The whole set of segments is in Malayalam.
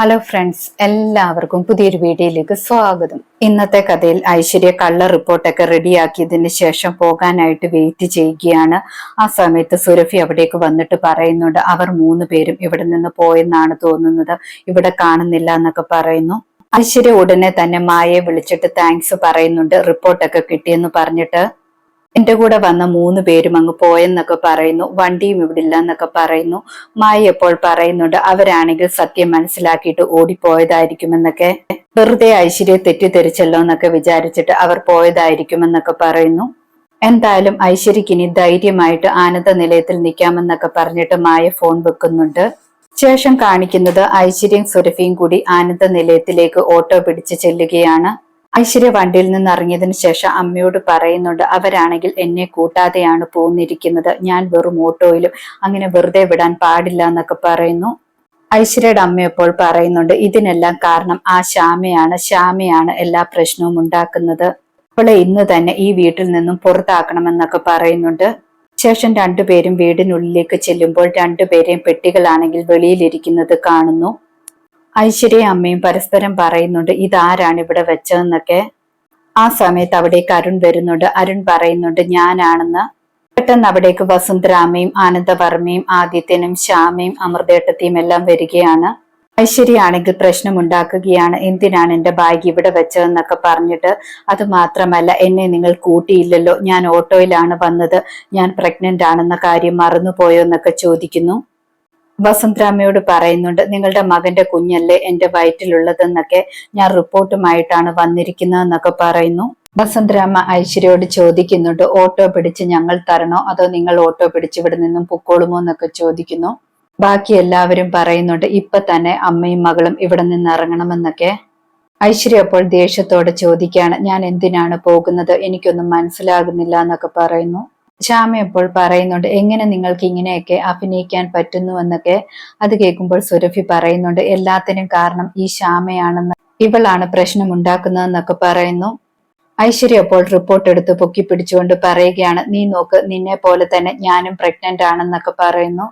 ഹലോ ഫ്രണ്ട്സ് എല്ലാവർക്കും പുതിയൊരു വീഡിയോയിലേക്ക് സ്വാഗതം. ഇന്നത്തെ കഥയിൽ ഐശ്വര്യ കള്ള റിപ്പോർട്ടൊക്കെ റെഡിയാക്കിയതിന് ശേഷം പോകാനായിട്ട് വെയിറ്റ് ചെയ്യുകയാണ്. ആ സമയത്ത് സുരഫി അവിടേക്ക് വന്നിട്ട് പറയുന്നുണ്ട് അവർ മൂന്ന് പേരും ഇവിടെ നിന്ന് പോയെന്നാണ് തോന്നുന്നത്. ഇവിടെ കാണുന്നില്ല എന്നൊക്കെ പറയുന്നു. ഐശ്വര്യ ഉടനെ തന്നെ മായയെ വിളിച്ചിട്ട് താങ്ക്സ് പറയുന്നുണ്ട്. റിപ്പോർട്ടൊക്കെ കിട്ടിയെന്ന് പറഞ്ഞിട്ട് എന്റെ കൂടെ വന്ന മൂന്ന് പേരും അങ്ങ് പോയെന്നൊക്കെ പറയുന്നു. വണ്ടിയും ഇവിടെ ഇല്ല എന്നൊക്കെ പറയുന്നു. മായി എപ്പോൾ പറയുന്നുണ്ട് അവരാണെങ്കിൽ സത്യം മനസ്സിലാക്കിയിട്ട് ഓടിപ്പോയതായിരിക്കുമെന്നൊക്കെ. വെറുതെ ഐശ്വര്യ തെറ്റിദ്ധരിച്ചല്ലോ എന്നൊക്കെ വിചാരിച്ചിട്ട് അവർ പോയതായിരിക്കുമെന്നൊക്കെ പറയുന്നു. എന്തായാലും ഐശ്വര്യക്ക് ഇനി ധൈര്യമായിട്ട് ആനന്ദ നിലയത്തിൽ നിൽക്കാമെന്നൊക്കെ പറഞ്ഞിട്ട് മായ ഫോൺ വെക്കുന്നുണ്ട്. ശേഷം കാണിക്കുന്നത് ഐശ്വര്യയും സുരഭിയും കൂടി ആനന്ദ നിലയത്തിലേക്ക് ഓട്ടോ പിടിച്ച് ചെല്ലുകയാണ്. ഐശ്വര്യ വണ്ടിയിൽ നിന്ന് ഇറങ്ങിയതിനു ശേഷം അമ്മയോട് പറയുന്നുണ്ട് അവരാണെങ്കിൽ എന്നെ കൂട്ടാതെയാണ് പോന്നിരിക്കുന്നത്. ഞാൻ വെറും ഓട്ടോയിലും അങ്ങനെ വെറുതെ വിടാൻ പാടില്ല എന്നൊക്കെ പറയുന്നു. ഐശ്വര്യയുടെ അമ്മ പറയുന്നുണ്ട് ഇതിനെല്ലാം കാരണം ആ ശ്യാമയാണ്. ശ്യാമയാണ് എല്ലാ പ്രശ്നവും ഉണ്ടാക്കുന്നത്. അവളെ ഇന്ന് തന്നെ ഈ വീട്ടിൽ നിന്നും പുറത്താക്കണമെന്നൊക്കെ പറയുന്നുണ്ട്. ശേഷം രണ്ടുപേരും വീടിനുള്ളിലേക്ക് ചെല്ലുമ്പോൾ രണ്ടുപേരെയും പെട്ടികളാണെങ്കിൽ വെളിയിലിരിക്കുന്നത് കാണുന്നു. ഐശ്വര്യ അമ്മയും പരസ്പരം പറയുന്നുണ്ട് ഇതാരാണ് ഇവിടെ വെച്ചതെന്നൊക്കെ? ആ സമയത്ത് അവിടേക്ക് അരുൺ വരുന്നുണ്ട്. അരുൺ പറയുന്നുണ്ട് ഞാനാണെന്ന്. പെട്ടെന്ന് അവിടേക്ക് വസുന്ധരാമയും ആനന്ദവർമ്മയും ആദിത്യനും ശ്യാമയും അമൃതേട്ടത്തെയും എല്ലാം വരികയാണ്. ഐശ്വര്യാണെങ്കിൽ പ്രശ്നമുണ്ടാക്കുകയാണ് എന്തിനാണ് എന്റെ ബാഗ് ഇവിടെ വെച്ചതെന്നൊക്കെ പറഞ്ഞിട്ട് അത് മാത്രമല്ല എന്നെ നിങ്ങൾ കൂട്ടിയില്ലല്ലോ. ഞാൻ ഓട്ടോയിലാണ് വന്നത്. ഞാൻ പ്രഗ്നന്റ് ആണെന്ന കാര്യം മറന്നുപോയോ എന്നൊക്കെ ചോദിക്കുന്നു. വസന്തരാമയോട് പറയുന്നുണ്ട് നിങ്ങളുടെ മകന്റെ കുഞ്ഞല്ലേ എന്റെ വയറ്റിലുള്ളതെന്നൊക്കെ ഞാൻ റിപ്പോർട്ടുമായിട്ടാണ് വന്നിരിക്കുന്നതെന്നൊക്കെ പറയുന്നു. വസന്തരാമ ഐശ്വര്യയോട് ചോദിക്കുന്നുണ്ട് ഓട്ടോ പിടിച്ച് ഞങ്ങൾ തരണോ? അതോ നിങ്ങൾ ഓട്ടോ പിടിച്ച് ഇവിടെ നിന്നും പൊക്കോളുമോ എന്നൊക്കെ ചോദിക്കുന്നു. ബാക്കി എല്ലാവരും പറയുന്നുണ്ട് ഇപ്പൊ തന്നെ അമ്മയും മകളും ഇവിടെ നിന്ന് ഇറങ്ങണമെന്നൊക്കെ. ഐശ്വര്യ അപ്പോൾ ദേഷ്യത്തോടെ ചോദിക്കുകയാണ് ഞാൻ എന്തിനാണ് പോകുന്നത്? എനിക്കൊന്നും മനസ്സിലാകുന്നില്ല എന്നൊക്കെ പറയുന്നു. ശ്യാമ അപ്പോൾ പറയുന്നുണ്ട് എങ്ങനെ നിങ്ങൾക്ക് ഇങ്ങനെയൊക്കെ അഭിനയിക്കാൻ പറ്റുന്നുവെന്നൊക്കെ? അത് കേൾക്കുമ്പോൾ സുരഭി പറയുന്നുണ്ട് എല്ലാത്തിനും കാരണം ഈ ശ്യാമയാണെന്ന് ഇവളാണ് പ്രശ്നം ഉണ്ടാക്കുന്നതെന്നൊക്കെ പറയുന്നു. ഐശ്വര്യ അപ്പോൾ റിപ്പോർട്ട് എടുത്ത് പൊക്കി പിടിച്ചുകൊണ്ട് പറയുകയാണ് നീ നോക്ക് നിന്നെ പോലെ തന്നെ ഞാനും പ്രഗ്നന്റ് ആണെന്നൊക്കെ പറയുന്നു.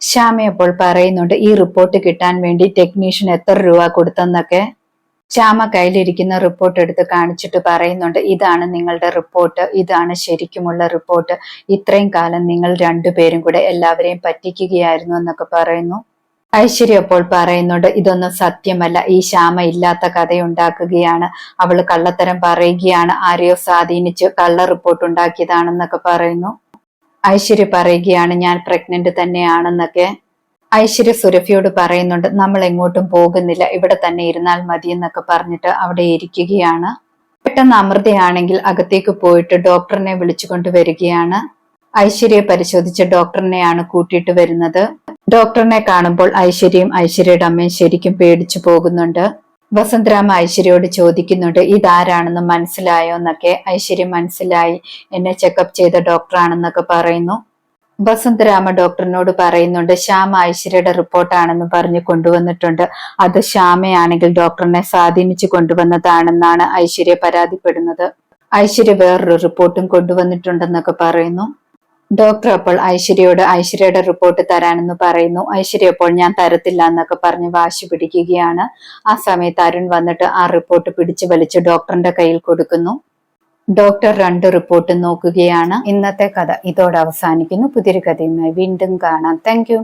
ശ്യാമ അപ്പോൾ പറയുന്നുണ്ട് ഈ റിപ്പോർട്ട് കിട്ടാൻ വേണ്ടി ടെക്നീഷ്യൻ എത്ര രൂപ കൊടുത്തെന്നൊക്കെ? ശ്യാമ കയ്യിലിരിക്കുന്ന റിപ്പോർട്ട് എടുത്ത് കാണിച്ചിട്ട് പറയുന്നുണ്ട് ഇതാണ് നിങ്ങളുടെ റിപ്പോർട്ട് ഇതാണ് ശരിക്കുമുള്ള റിപ്പോർട്ട് ഇത്രയും കാലം നിങ്ങൾ രണ്ടുപേരും കൂടെ എല്ലാവരെയും പറ്റിക്കുകയായിരുന്നു എന്നൊക്കെ പറയുന്നു. ഐശ്വര്യ അപ്പോൾ പറയുന്നുണ്ട് ഇതൊന്നും സത്യമല്ല. ഈ ശ്യാമ ഇല്ലാത്ത കഥയുണ്ടാക്കുകയാണ്. അവൾ കള്ളത്തരം പറയുകയാണ്. ആരെയോ സ്വാധീനിച്ച് കള്ള റിപ്പോർട്ട് ഉണ്ടാക്കിയതാണെന്നൊക്കെ പറയുന്നു. ഐശ്വര്യ പറയുകയാണ് ഞാൻ പ്രഗ്നന്റ് തന്നെയാണെന്നൊക്കെ. ഐശ്വര്യ സുരഭിയോട് പറയുന്നുണ്ട് നമ്മൾ എങ്ങോട്ടും പോകുന്നില്ല. ഇവിടെ തന്നെ ഇരുന്നാൽ മതി എന്നൊക്കെ പറഞ്ഞിട്ട് അവിടെ ഇരിക്കുകയാണ്. പെട്ടെന്ന് അമൃതയാണെങ്കിൽ അകത്തേക്ക് പോയിട്ട് ഡോക്ടറിനെ വിളിച്ചുകൊണ്ട് വരികയാണ് ഐശ്വര്യയെ പരിശോധിച്ച് ഡോക്ടറിനെയാണ് കൂട്ടിയിട്ട് വരുന്നത്. ഡോക്ടറിനെ കാണുമ്പോൾ ഐശ്വര്യയും ഐശ്വര്യയുടെ അമ്മയും ശരിക്കും പേടിച്ചു പോകുന്നുണ്ട്. വസന്തരാമ ഐശ്വര്യയോട് ചോദിക്കുന്നുണ്ട് ഇതാരാണെന്ന് മനസ്സിലായോ? എന്നൊക്കെ. ഐശ്വര്യം മനസ്സിലായി. എന്നെ ചെക്കപ്പ് ചെയ്ത ഡോക്ടറാണെന്നൊക്കെ പറയുന്നു. വസന്തരാമ ഡോക്ടറിനോട് പറയുന്നുണ്ട് ശ്യാമ ഐശ്വര്യയുടെ റിപ്പോർട്ടാണെന്ന് പറഞ്ഞ് കൊണ്ടുവന്നിട്ടുണ്ട്. അത് ശ്യാമയാണെങ്കിൽ ഡോക്ടറിനെ സ്വാധീനിച്ചു കൊണ്ടുവന്നതാണെന്നാണ് ഐശ്വര്യ പരാതിപ്പെടുന്നത്. ഐശ്വര്യ വേറൊരു റിപ്പോർട്ടും കൊണ്ടുവന്നിട്ടുണ്ടെന്നൊക്കെ പറയുന്നു. ഡോക്ടർ അപ്പോൾ ഐശ്വര്യയോട് ഐശ്വര്യയുടെ റിപ്പോർട്ട് തരാനെന്ന് പറയുന്നു. ഐശ്വര്യ അപ്പോൾ ഞാൻ തരത്തില്ല എന്നൊക്കെ പറഞ്ഞ് വാശി പിടിക്കുകയാണ്. ആ സമയത്ത് അരുൺ വന്നിട്ട് ആ റിപ്പോർട്ട് പിടിച്ചു വലിച്ച് ഡോക്ടറിന്റെ കയ്യിൽ കൊടുക്കുന്നു. ഡോക്ടർ രണ്ട് റിപ്പോർട്ട് നോക്കുകയാണ്. ഇന്നത്തെ കഥ ഇതോടെ അവസാനിക്കുന്നു. പുതിയൊരു കഥയുമായി വീണ്ടും കാണാം. താങ്ക്